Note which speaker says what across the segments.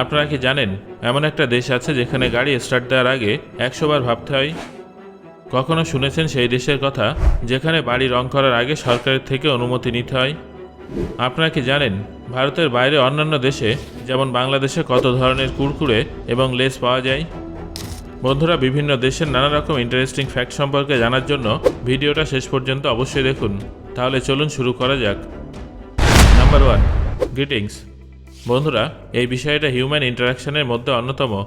Speaker 1: আপনারা কি জানেন, এমন একটা দেশ আছে যেখানে গাড়ি স্টার্ট দেওয়ার আগে একশো বার ভাবতে হয়? কখনো শুনেছেন সেই দেশের কথা, যেখানে বাড়ি রং করার আগে সরকারের থেকে অনুমতি নিতে হয়? আপনারা কি জানেন, ভারতের বাইরে অন্যান্য দেশে, যেমন বাংলাদেশে কত ধরনের কুরকুরে এবং লেস পাওয়া যায়? বন্ধুরা, বিভিন্ন দেশের নানা রকম ইন্টারেস্টিং ফ্যাক্ট সম্পর্কে জানার জন্য ভিডিওটা শেষ পর্যন্ত অবশ্যই দেখুন। তাহলে চলুন শুরু করা যাক। নাম্বার ওয়ান গ্রিটিংস বন্ধুরা, এই বিষয়টা হিউম্যান ইন্টারাকশনের মধ্যে অন্যতম।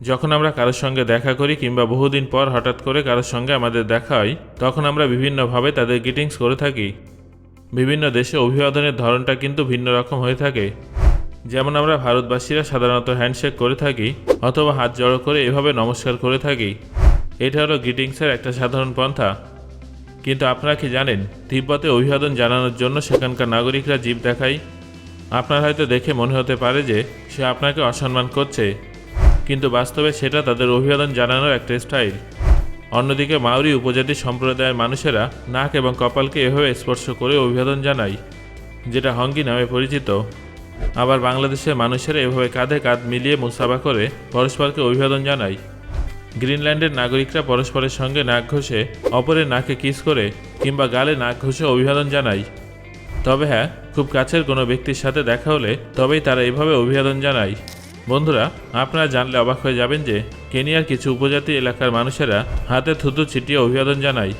Speaker 1: যখন আমরা কারোর সঙ্গে দেখা করি কিংবা বহুদিন পর হঠাৎ করে কারোর সঙ্গে আমাদের দেখা হয়, তখন আমরা বিভিন্নভাবে তাদের গ্রিটিংস করে থাকি। বিভিন্ন দেশে অভিবাদনের ধরনটা কিন্তু ভিন্ন রকম হয়ে থাকে। যেমন আমরা ভারতবাসীরা সাধারণত হ্যান্ডশেক করে থাকি, অথবা হাত জড়ো করে এভাবে নমস্কার করে থাকি। এটা হলো গ্রিটিংসের একটা সাধারণ পন্থা। কিন্তু আপনারা কি জানেন, তিব্বতে অভিবাদন জানানোর জন্য সেখানকার নাগরিকরা জীব দেখায়? আপনার হয়তো দেখে মনে হতে পারে যে সে আপনাকে অসম্মান করছে। কিন্তু বাস্তবে সেটা তাদের অভিবাদন জানানোর একটা স্টাইল। অন্যদিকে মাউরি উপজাতি সম্প্রদায়ের মানুষেরা নাক এবং কপালকে এভাবে স্পর্শ করে অভিবাদন জানায়, যেটা হঙ্গি নামে পরিচিত। আবার বাংলাদেশের মানুষেরা এভাবে কাঁধে কাঁধ মিলিয়ে মুসাফা করে পরস্পরকে অভিবাদন জানায়। গ্রিনল্যান্ডের নাগরিকরা পরস্পরের সঙ্গে নাক ঘষে অপরের নাকে কিস করে কিংবা গালে নাক ঘষে অভিবাদন জানায়। তবে হ্যাঁ খুব কাছের কোনো ব্যক্তির সাথে দেখা হলে তবেই তারা এভাবে অভিবাদন জানায়। বন্ধুরা, আপনারা জানলে অবাক হয়ে যাবেন যে কেনিয়ার কিছু উপজাতি এলাকার মানুষেরা হাতে থুতু ছিটিয়ে অভিবাদন জানায়।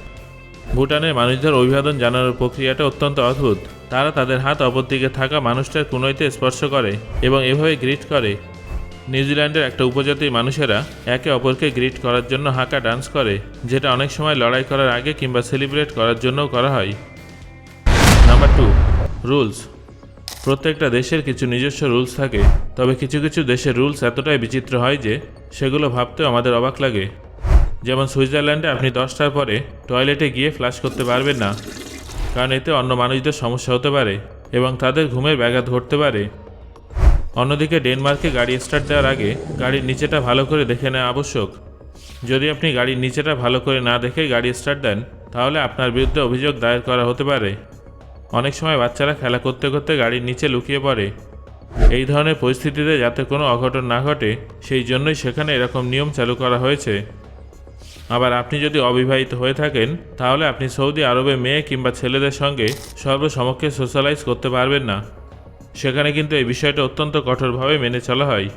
Speaker 1: ভুটানের মানুষদের অভিবাদন জানানোর প্রক্রিয়াটা অত্যন্ত অদ্ভুত। তারা তাদের হাত অপর দিকে থাকা মানুষটার কুনোইতে স্পর্শ করে এবং এভাবে গ্রিট করে। নিউজিল্যান্ডের একটা উপজাতির মানুষেরা একে অপরকে গ্রিট করার জন্য হাঁকা ডান্স করে, যেটা অনেক সময় লড়াই করার আগে কিংবা সেলিব্রেট করার জন্যও করা হয়। টু রুলস প্রত্যেকটা দেশের কিছু নিজস্ব রুলস থাকে, তবে কিছু কিছু দেশের রুলস এতটাই বিচিত্র হয় যে, সেগুলো ভাবতেও আমাদের অবাক লাগে। যেমন সুইজারল্যান্ডে আপনি দশটার পরে টয়লেটে গিয়ে ফ্লাশ করতে পারবেন না, কারণ এতে অন্য মানুষদের সমস্যা হতে পারে এবং তাদের ঘুমের ব্যাঘাত ঘটতে পারে। অন্যদিকে ডেনমার্কে গাড়ি স্টার্ট দেওয়ার আগে গাড়ির নিচেটা ভালো করে দেখে নেওয়া আবশ্যক। যদি আপনি গাড়ির নিচেটা ভালো করে না দেখে গাড়ি স্টার্ট দেন, তাহলে আপনার বিরুদ্ধে অভিযোগ দায়ের করা হতে পারে। অনেক সময় বাচ্চারা খেলা করতে করতে গাড়ির নিচে লুকিয়ে পড়ে। এই ধরনের পরিস্থিতিতে যাতে কোনো অঘটন না ঘটে, সেই জন্যই সেখানে এরকম নিয়ম চালু করা হয়েছে। আবার আপনি যদি অবিবাহিত হয়ে থাকেন, তাহলে আপনি সৌদি আরবে মেয়ে কিংবা ছেলেদের সঙ্গে সর্বসমক্ষে সোশ্যালাইজ করতে পারবেন না। সেখানে কিন্তু এই বিষয়টা অত্যন্ত কঠোরভাবে মেনে চলা হয়।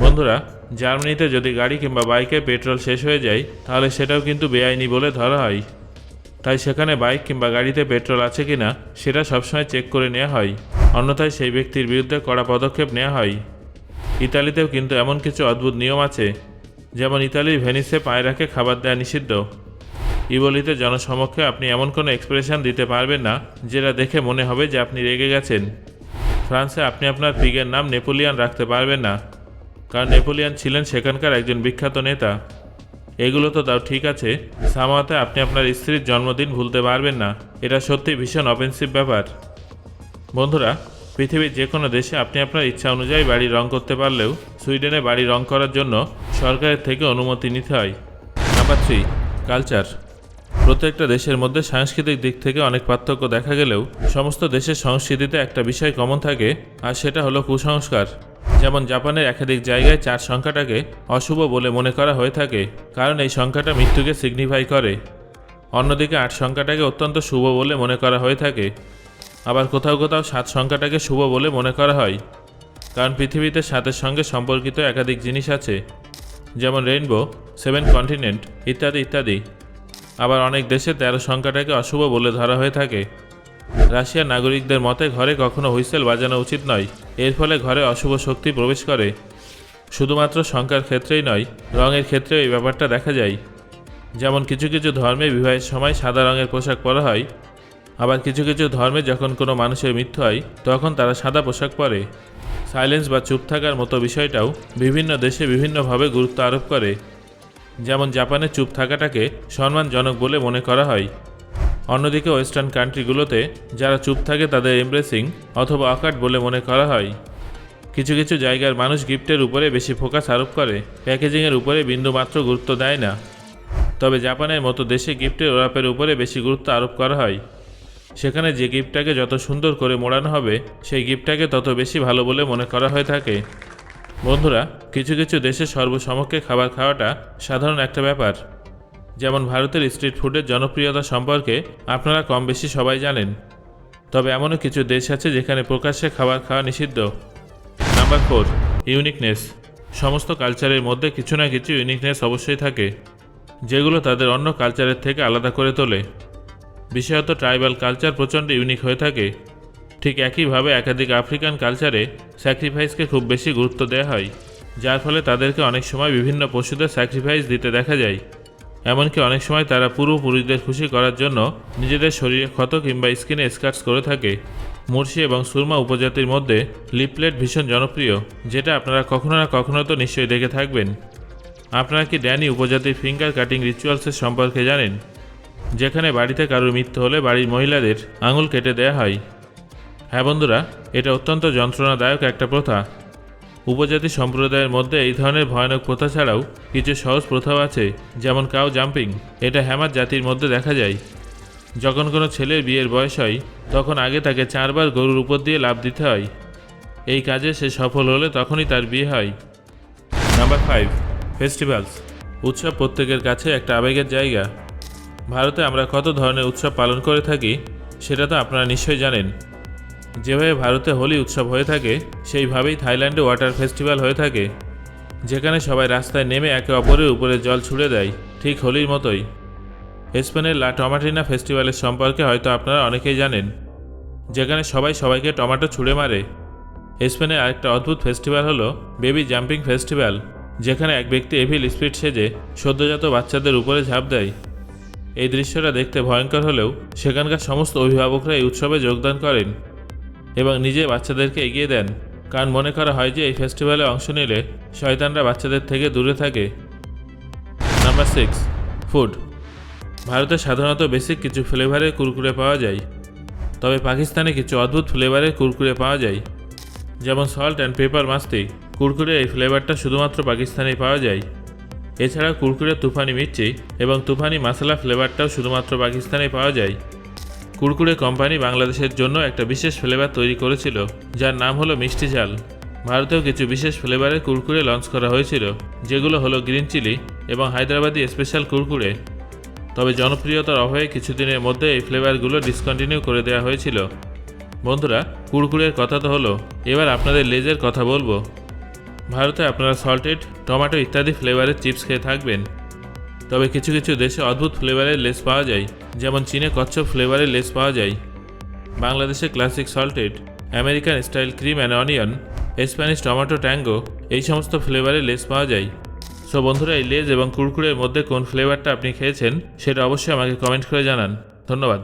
Speaker 1: বন্ধুরা, জার্মানিতে যদি গাড়ি কিংবা বাইকে পেট্রোল শেষ হয়ে যায়, তাহলে সেটাও কিন্তু বেআইনি বলে ধরা হয়। তাই সেখানে বাইক কিংবা গাড়িতে পেট্রোল আছে কিনা সেটা সবসময় চেক করে নেওয়া হয়। অন্যথায় সেই ব্যক্তির বিরুদ্ধে কড়া পদক্ষেপ নেওয়া হয়। ইতালিতেও কিন্তু এমন কিছু অদ্ভুত নিয়ম আছে, যেমন ইতালির ভেনিসে পায়রাকে খাবার দেওয়া নিষিদ্ধ। ইবলিতে জনসমক্ষে আপনি এমন কোনো এক্সপ্রেশন দিতে পারবেন না, যেটা দেখে মনে হবে যে আপনি রেগে গেছেন। ফ্রান্সে আপনি আপনার পিগের নাম নেপোলিয়ান রাখতে পারবেন না, কারণ নেপোলিয়ান ছিলেন সেখানকার একজন বিখ্যাত নেতা। এগুলো তো তাও ঠিক আছে। সামাতে আপনি আপনার স্ত্রীর জন্মদিন ভুলতে পারবেন না। এটা সত্যি ভীষণ অফেন্সিভ ব্যাপার। বন্ধুরা, পৃথিবীর যে কোনো দেশে আপনি আপনার ইচ্ছা অনুযায়ী বাড়ি রং করতে পারলেও সুইডেনে বাড়ি রং করার জন্য সরকারের থেকে অনুমতি নিতে হয়। Number three, culture. প্রত্যেকটা দেশের মধ্যে সাংস্কৃতিক দিক থেকে অনেক পার্থক্য দেখা গেলেও সমস্ত দেশের সংস্কৃতিতে একটা বিষয় কমন থাকে, আর সেটা হলো কুসংস্কার। যেমন জাপানের একাধিক জায়গায় চার সংখ্যাটাকে অশুভ বলে মনে করা হয়ে থাকে, কারণ এই সংখ্যাটা মৃত্যুকে সিগনিফাই করে। অন্যদিকে আট সংখ্যাটাকে অত্যন্ত শুভ বলে মনে করা হয়ে থাকে, আবার কোথাও কোথাও সাত সংখ্যাটাকে শুভ বলে মনে করা হয়, কারণ পৃথিবীতে সাতের সঙ্গে সম্পর্কিত একাধিক জিনিস আছে, যেমন রেইনবো সেভেন কন্টিনেন্ট ইত্যাদি ইত্যাদি। আবার অনেক দেশে তেরো সংখ্যাটাকে অশুভ বলে ধরা হয়ে থাকে। রাশিয়ার নাগরিকদের মতে ঘরে কখনো হুইসেল বাজানো উচিত নয়। এর ফলে ঘরে অশুভ শক্তি প্রবেশ করে। শুধুমাত্র সংখ্যার ক্ষেত্রেই নয়, রঙের ক্ষেত্রেও এই ব্যাপারটা দেখা যায়। যেমন কিছু কিছু ধর্মে বিবাহের সময় সাদা রঙের পোশাক পরা হয়। আবার কিছু কিছু ধর্মে যখন কোনো মানুষের মৃত্যু হয়, তখন তারা সাদা পোশাক পরে। সাইলেন্স বা চুপ থাকার মতো বিষয়টাও বিভিন্ন দেশে বিভিন্নভাবে গুরুত্ব আরোপ করে। যেমন জাপানে চুপ থাকাটাকে সম্মানজনক বলে মনে করা হয়। অন্যদিকে ওয়েস্টার্ন কান্ট্রিগুলোতে যারা চুপ থাকে তাদের এমব্রেসিং অথবা অকাট বলে মনে করা হয়। কিছু কিছু জায়গার মানুষ গিফটের উপরে বেশি ফোকাস আরোপ করে, প্যাকেজিংয়ের উপরে বিন্দুমাত্র গুরুত্ব দেয় না। তবে জাপানের মতো দেশে গিফটের ওরাপের উপরে বেশি গুরুত্ব আরোপ করা হয়। সেখানে যে গিফটটাকে যত সুন্দর করে মোড়ানো হবে, সেই গিফটটাকে তত বেশি ভালো বলে মনে করা হয়ে থাকে। বন্ধুরা, কিছু কিছু দেশে সর্বসমক্ষে খাবার খাওয়াটা সাধারণ একটা ব্যাপার। যেমন ভারতের স্ট্রিট ফুডের জনপ্রিয়তা সম্পর্কে আপনারা কম বেশি সবাই জানেন। তবে এমনও কিছু দেশ আছে যেখানে প্রকাশ্যে খাবার খাওয়া নিষিদ্ধ। নাম্বার ফোর ইউনিকনেস সমস্ত কালচারের মধ্যে কিছু না কিছু ইউনিকনেস অবশ্যই থাকে, যেগুলো তাদের অন্য কালচারের থেকে আলাদা করে তোলে। বিশেষত ট্রাইবাল কালচার প্রচণ্ড ইউনিক হয়ে থাকে। ঠিক একইভাবে একাধিক আফ্রিকান কালচারে স্যাক্রিফাইসকে খুব বেশি গুরুত্ব দেওয়া হয়, যার ফলে তাদেরকে অনেক সময় বিভিন্ন পশুদের স্যাক্রিফাইস দিতে দেখা যায়। এমনকি অনেক সময় তারা পূর্বপুরুষদের খুশি করার জন্য নিজেদের শরীরে ক্ষত কিংবা স্কিনে স্কার্টস করে থাকে। মুর্শি এবং সুরমা উপজাতির মধ্যে লিপলেট ভীষণ জনপ্রিয়, যেটা আপনারা কখনো না কখনো তো নিশ্চয়ই দেখে থাকবেন। আপনারা কি ড্যানি উপজাতির ফিঙ্গার কাটিং রিচুয়ালসের সম্পর্কে জানেন? যেখানে বাড়িতে কারোর মৃত্যু হলে বাড়ির মহিলাদের আঙুল কেটে দেয়া হয়। হ্যাঁ বন্ধুরা, এটা অত্যন্ত যন্ত্রণাদায়ক একটা প্রথা। উপজাতি সম্প্রদায়ের মধ্যে এই ধরনের ভয়ানক প্রথা ছাড়াও কিছু সহজ প্রথাও আছে, যেমন কাউ জাম্পিং। এটা হ্যামার জাতির মধ্যে দেখা যায়। যখন কোনো ছেলের বিয়ের বয়স হয়, তখন আগে তাকে চারবার গরুর উপর দিয়ে লাভ দিতে হয়। এই কাজে সে সফল হলে তখনই তার বিয়ে হয়। Number five, festivals. উৎসব প্রত্যেকের কাছে একটা আবেগের জায়গা। ভারতে আমরা কত ধরনের উৎসব পালন করে থাকি, সেটা তো আপনারা নিশ্চয়ই জানেন। যেভাবে ভারতে হোলি উৎসব হয়ে থাকে, সেইভাবেই থাইল্যান্ডে ওয়াটার ফেস্টিভ্যাল হয়ে থাকে, যেখানে সবাই রাস্তায় নেমে একে অপরের উপরে জল ছুড়ে দেয়, ঠিক হোলির মতোই। স্পেনের লা টমাটিনা ফেস্টিভ্যালের সম্পর্কে হয়তো আপনারা অনেকেই জানেন, যেখানে সবাই সবাইকে টমাটো ছুঁড়ে মারে। স্পেনের আরেকটা অদ্ভুত ফেস্টিভ্যাল হলো বেবি জাম্পিং ফেস্টিভ্যাল, যেখানে এক ব্যক্তি এভিল স্পিড সেজে সদ্যজাত বাচ্চাদের উপরে ঝাঁপ দেয়। এই দৃশ্যটা দেখতে ভয়ঙ্কর হলেও সেখানকার সমস্ত অভিভাবকরা এই উৎসবে যোগদান করেন। এবং নিজে বাচ্চাদেরকে এগিয়ে দেন। কারণ মনে করা হয় যে এই ফেস্টিভ্যালে অংশ নিলে শয়তানরা বাচ্চাদের থেকে দূরে থাকে। Number six, food. ভারতে সাধারণত বেসিক কিছু ফ্লেভারের কুরকুরে পাওয়া যায়। তবে পাকিস্তানে কিছু অদ্ভুত ফ্লেভারের কুরকুরে পাওয়া যায়। যেমন সল্ট অ্যান্ড পেপার মাস্তি কুরকুরে এই ফ্লেভারটা শুধুমাত্র পাকিস্তানেই পাওয়া যায়। এছাড়া কুরকুরে তুফানি মির্চি এবং তুফানি মশলা ফ্লেভারটাও শুধুমাত্র পাকিস্তানেই পাওয়া যায়। কুরকুরে কোম্পানি বাংলাদেশের জন্য একটা বিশেষ ফ্লেভার তৈরি করেছিল, যার নাম হলো মিষ্টি ঝাল। ভারতেও কিছু বিশেষ ফ্লেভারের কুরকুরে লঞ্চ করা হয়েছিল, যেগুলো হলো গ্রিন চিলি এবং হায়দ্রাবাদি স্পেশাল কুরকুরে। তবে জনপ্রিয়তার অভাবে কিছুদিনের মধ্যে এই ফ্লেভারগুলো ডিসকন্টিনিউ করে দেওয়া হয়েছিল। বন্ধুরা, কুরকুরের কথা তো হলো, এবার আপনাদের লেজের কথা বলব। ভারতে আপনারা সল্টেড টমেটো ইত্যাদি ফ্লেভারের চিপস খেয়ে থাকবেন। তবে কিছু কিছু দেশে অদ্ভুত ফ্লেভারের লেস পাওয়া যায়, যেমন চীনে কচ্ছপ ফ্লেভারের লেস পাওয়া যায়। বাংলাদেশে classic salted American style cream and onion Spanish tomato tango এই সমস্ত ফ্লেভারের লেস পাওয়া যায়। সো বন্ধুরা, এই লেজ এবং কুরকুরের মধ্যে কোন ফ্লেভারটা আপনি খেয়েছেন, সেটা অবশ্যই আমাকে কমেন্ট করে জানান। ধন্যবাদ।